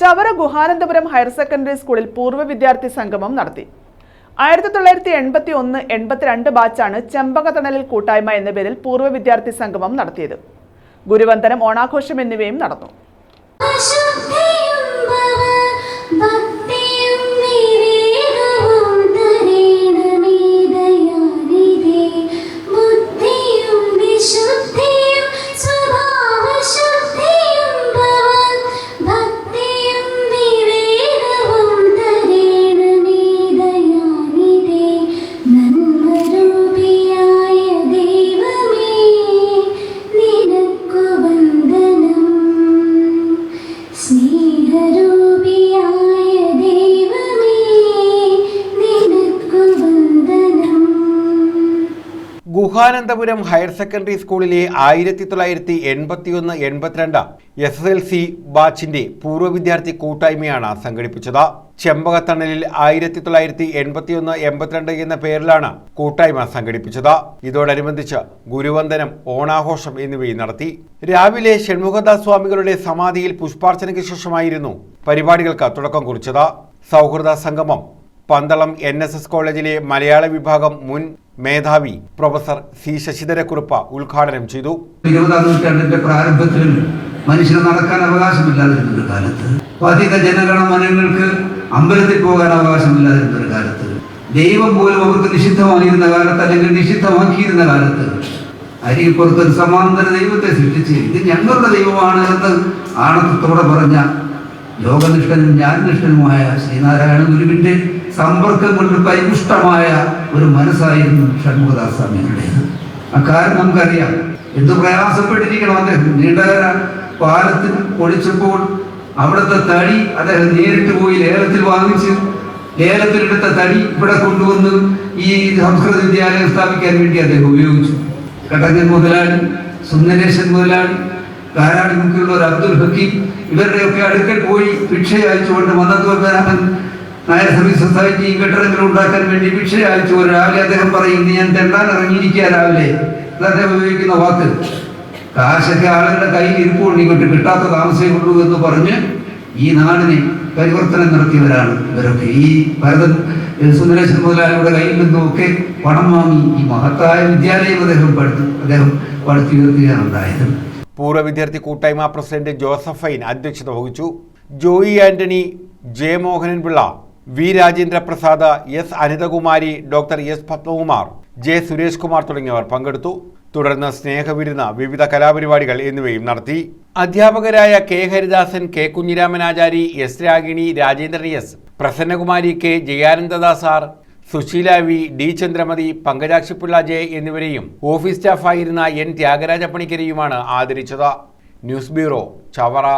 Chavara Guhananthapuram higher secondary സ്കൂളിൽ പൂർവ വിദ്യാർത്ഥി സംഗമം നടത്തി. ആയിരത്തി തൊള്ളായിരത്തി എൺപത്തി ഒന്ന് എൺപത്തിരണ്ട് ബാച്ചാണ് ചെമ്പകത്തണലിൽ കൂട്ടായ്മ എന്ന പേരിൽ പൂർവ വിദ്യാർത്ഥി സംഗമം നടത്തിയത്. ഗുരുവന്ദനം ഓണാഘോഷം എന്നിവയും നടന്നു. ഗുഹാനന്തപുരം ഹയർ സെക്കൻഡറി സ്കൂളിലെ ആയിരത്തി തൊള്ളായിരത്തി എൺപത്തിയൊന്ന് എൺപത്തിരണ്ട് എസ് എസ് എൽ സി ബാച്ചിന്റെ പൂർവ വിദ്യാർത്ഥി കൂട്ടായ്മയാണ് സംഘടിപ്പിച്ചത്. ചെമ്പകത്തണലിൽ ആയിരത്തി തൊള്ളായിരത്തി എൺപത്തിയൊന്ന് എൺപത്തിരണ്ട് എന്ന പേരിലാണ് കൂട്ടായ്മ സംഘടിപ്പിച്ചത്. ഇതോടനുബന്ധിച്ച് ഗുരുവന്ദനം ഓണാഘോഷം എന്നിവയും നടത്തി. രാവിലെ ഷൺമുഖദാസ് സ്വാമികളുടെ സമാധിയിൽ പുഷ്പാർച്ചനയ്ക്ക് ശേഷമായിരുന്നു പരിപാടികൾക്ക് തുടക്കം കുറിച്ചത്. സൗഹൃദ സംഗമം പന്തളം എൻ എസ് എസ് കോളേജിലെ മലയാള വിഭാഗം മുൻ മേധാവി പ്രൊഫസർ സി ശശിധരക്കുറുപ്പ് ഉദ്ഘാടനം ചെയ്തു. ഇരുപതാം നൂറ്റാണ്ടിന്റെ പ്രാരംഭത്തിൽ മനുഷ്യന് നടക്കാൻ അവകാശമില്ലാതിരുന്ന ഒരു കാലത്ത് പതിത ജനഗണമനങ്ങൾക്ക് അമ്പലത്തിൽ പോകാൻ അവകാശമില്ലാതിരുന്ന ഒരു കാലത്ത് ദൈവം പോലും അവർക്ക് നിഷിദ്ധമായിരുന്ന കാലത്ത് അല്ലെങ്കിൽ നിഷിദ്ധമാക്കിയിരുന്ന കാലത്ത് അരികപ്പുറത്ത് ഒരു സമാന്തര ദൈവത്തെ സൃഷ്ടിച്ച് ഇത് ഞങ്ങളുടെ ദൈവമാണ് എന്ന് ആണത്തത്തോടെ പറഞ്ഞ യോഗനിഷ്ഠനും ജ്ഞാനനിഷ്ഠനുമായ ശ്രീനാരായണ ഗുരുവിന്റെ സമ്പർക്കം കൊണ്ട് പരിപുഷ്ടമായ ഒരു മനസ്സായിരുന്നു ഷൺമുഖദാസ് സ്വാമിയുടെ ആ കാരണം നമുക്കറിയാം. എന്ത് പ്രയാസപ്പെട്ടിരിക്കണം അദ്ദേഹം? നീണ്ടകര പാലത്തിൽ പൊളിച്ചപ്പോൾ അവിടുത്തെ തടി അദ്ദേഹം നേരിട്ട് പോയി ലേലത്തിൽ വാങ്ങിച്ച് ലേലത്തിലെടുത്ത തടി ഇവിടെ കൊണ്ടുവന്ന് ഈ സംസ്കൃത വിദ്യാലയം സ്ഥാപിക്കാൻ വേണ്ടി അദ്ദേഹം ഉപയോഗിച്ചു. കട്ടങ്ങൻ മുതലാളി സുന്ദരേശൻ മുതലാളി കാരാടി മുഖ്യമുള്ള ഒരു അബ്ദുൽ ഹക്കീം ഇവരുടെയൊക്കെ അടുക്കൽ പോയി ഭിക്ഷ അയച്ചുകൊണ്ട് മന്നത്വപരാമൻ നായർ സർവീസ് സൊസൈറ്റി കെട്ടിടങ്ങൾ ഉണ്ടാക്കാൻ വേണ്ടി ഭിക്ഷ അയച്ചു രാവിലെ അദ്ദേഹം പറയും "ഇന്ന് ഞാൻ തെണ്ടാൻ ഇറങ്ങിയിരിക്കുക രാവിലെ. അദ്ദേഹം ഉപയോഗിക്കുന്ന വാക്ക്. കാശൊക്കെ ആളുകളുടെ കയ്യിൽ ഇരിപ്പുണ്ട് ഇങ്ങോട്ട് കിട്ടാത്ത താമസേ ഉള്ളൂ എന്ന് പറഞ്ഞ് ഈ നാടിനെ പരിവർത്തനം നടത്തിയവരാണ് ഇവരൊക്കെ. ഈ ഭരതൻ സുന്ദരേശ്വർ മുതലാളിയുടെ കയ്യിൽ നിന്നുമൊക്കെ പണം വാങ്ങി ഈ മഹത്തായ വിദ്യാലയം അദ്ദേഹം പടുത്തു അദ്ദേഹം പടുത്തുയർത്തുകയാണ് ഉണ്ടായത് പൂർവ വിദ്യാർത്ഥി കൂട്ടായ്മ പ്രസിഡന്റ് ജോസഫൈൻ അധ്യക്ഷത വഹിച്ചു. Joy Antony J Mohanan Pillai V Rajendra Prasad S Anithakumari doctor S Padmakumar J Suresh Kumar തുടങ്ങിയവർ പങ്കെടുത്തു. തുടർന്ന് സ്നേഹവിരുന്ന വിവിധ കലാപരിപാടികൾ എന്നിവയും നടത്തി. അധ്യാപകരായ K Haridasan K Kunjiramanachari S Ragini Rajendran S Prasannakumari K Jayanandadas R Susheela V D Chandramathi Pankajakshipillai J എന്നിവരെയും ഓഫീസ് സ്റ്റാഫായിരുന്ന എൻ ത്യാഗരാജ പണിക്കരെയുമാണ് ആദരിച്ചത്. News bureau Chavara.